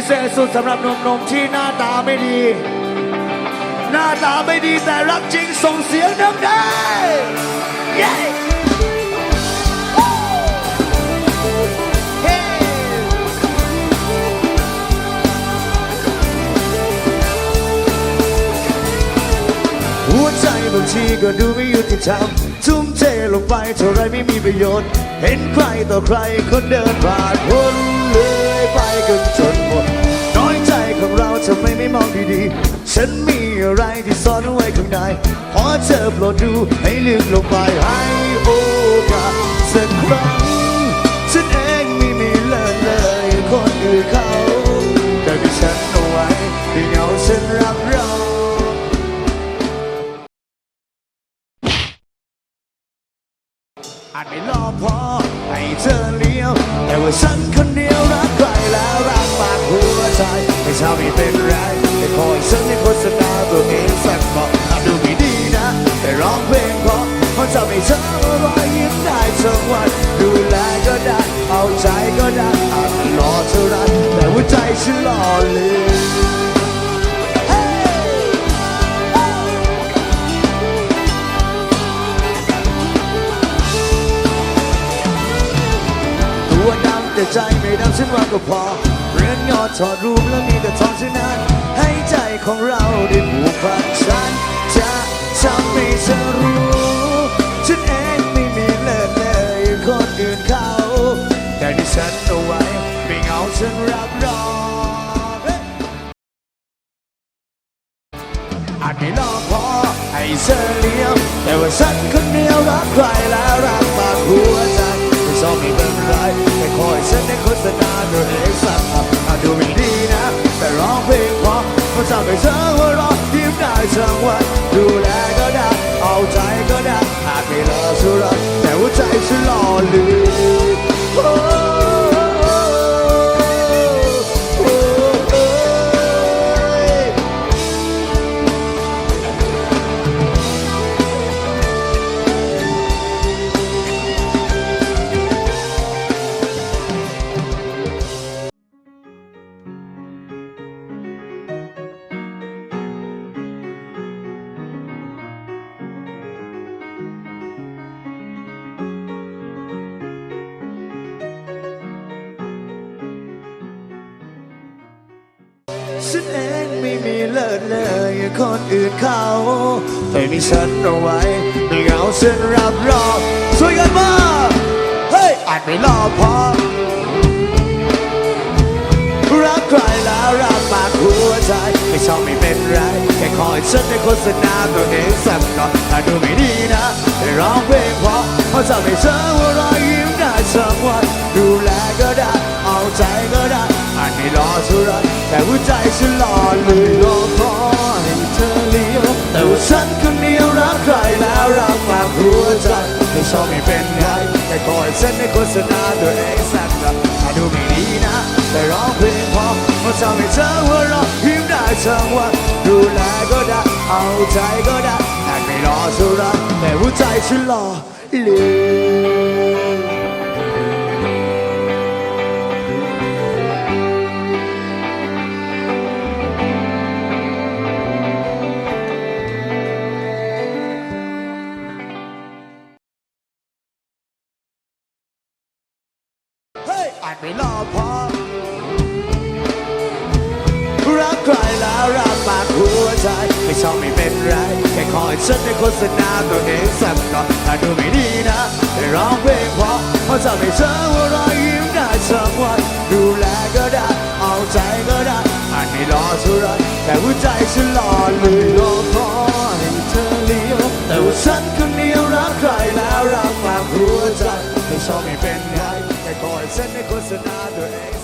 พิเศษสุดสำหรับหนุ่มๆที่หน้าตาไม่ดี หน้าตาไม่ดีแต่รักจริงส่งเสียงดังได้เย้หัวใจบางทีก็ดูไม่ยุติธรรมทุ่มเทลงไปเท่าไรไม่มีประโยชน์ เห็นใครต่อใครคนเดินผ่านพ้นเลยไปกันจน มไม่มองดีๆ ฉันมีอะไรที่ซ่อนไว้ข้างใน ขอเธอโปรดดูให้ลึกลงไปให้โอกาสสักครั้ง ฉันเองไม่มีเลิศเลยคนอื่นเขาแต่ที่ฉันเอาไว้ที่เงาฉันรับรองอาจไม่รอพอให้เธอเลี้ยว แต่ว่าฉันคนเดียวรัก ทำให้เป็นไรแต่คอยฉันในโฆษณาตัวเองสักบอกอาจดูไม่ดีนะ แต่ร้องเพลงเพราะเพราะทำให้เธอรอยยิ้มได้ทั้งวัน ดูแลก็ได้ เอาใจก็ได้อาจหล่อเท่าไรแต่หัวใจฉันหล่อเหลือตัวดำแต่ใจไม่ดำฉันว่าก็พอ ยอดถอดรูปแล้วมีแต่ทองเท่านั้น ให้ใจของเราได้ผูกพันฉันจะทำให้เธอรู้ฉันเองไม่มีเลิศเลยคนอื่นเขาแต่ที่ฉันเอาไว้ไม่เหงาฉันรับรองอาจไม่รอพอให้เธอเลี้ยวแต่ว่าฉันคนเดียวรักใครแล้วรักมากหัวใจไม่ชอบไม่เป็นไรไม่คอยฉันในโฆษณาตัวเองำให้เธอหัวเราะยิ้มได้ทั้งวันดูแลก็ได้เอาใจก็ได้อาจไม่รอสุดแต่หัวใจฉันหล่อลืม ฉันเองไม่มีเลิศเลยคนอื่นเขาแต่มีฉันเอาไว้ม่เหงาฉันรับรองช่วยกันมาเฮ้ยอาจไม่รอพอรักใครแล้วรักมากหัวใจไม่ชอบไม่เป็นไรแค่คอยฉันในโฆษณาตัวเองสักหน่อยอาดูไม่ดีนะแต่ร้องเพลงเพราะเพราะทำให้เธอหัวเราะยิ้มได้สักวัน แต่หัวใจฉันหล่อเลยรอพอให้เธอเลี้ยวแต่ว่าฉันคนเดียวรักใครแล้วรักมากหัวใจไม่ชอบไม่เป็นไรแค่คอยฉันในโฆษณาตัวเองสักหน่อยอาดูไม่ดีนะ แต่ร้องเพลงพราะเพราะทำให้เธอหัวเราะยิ้มได้ทั้งวันดูแลก็ได้เอาใจก็ได้อาจไม่รอเท่าไรแต่หัวใจฉันหล่อเหลือ อาจไม่รอพอรักใครแล้วรักมากหัวใจ ไม่ชอบไม่เป็นไร แค่คอยฉันในโฆษณาตัวเองสักหน่อยถ้าดูไม่ดีนะแต่ร้องเพลงเพราะเพราะทำให้เธอหัวเราะยิ้มได้สักวันดูแลก็ได้ เอาใจก็ได้ อาจไม่รอเท่าไรแต่หัวใจฉันหล่อเลยรอพอให้เธอเลี้ยวแต่ว่าฉันคนเดียวรักใครแล้วรักมากหัวใจไม่ชอบไม่เป็นไร ไม่คอยเส้นในโฆษณาตัวเอง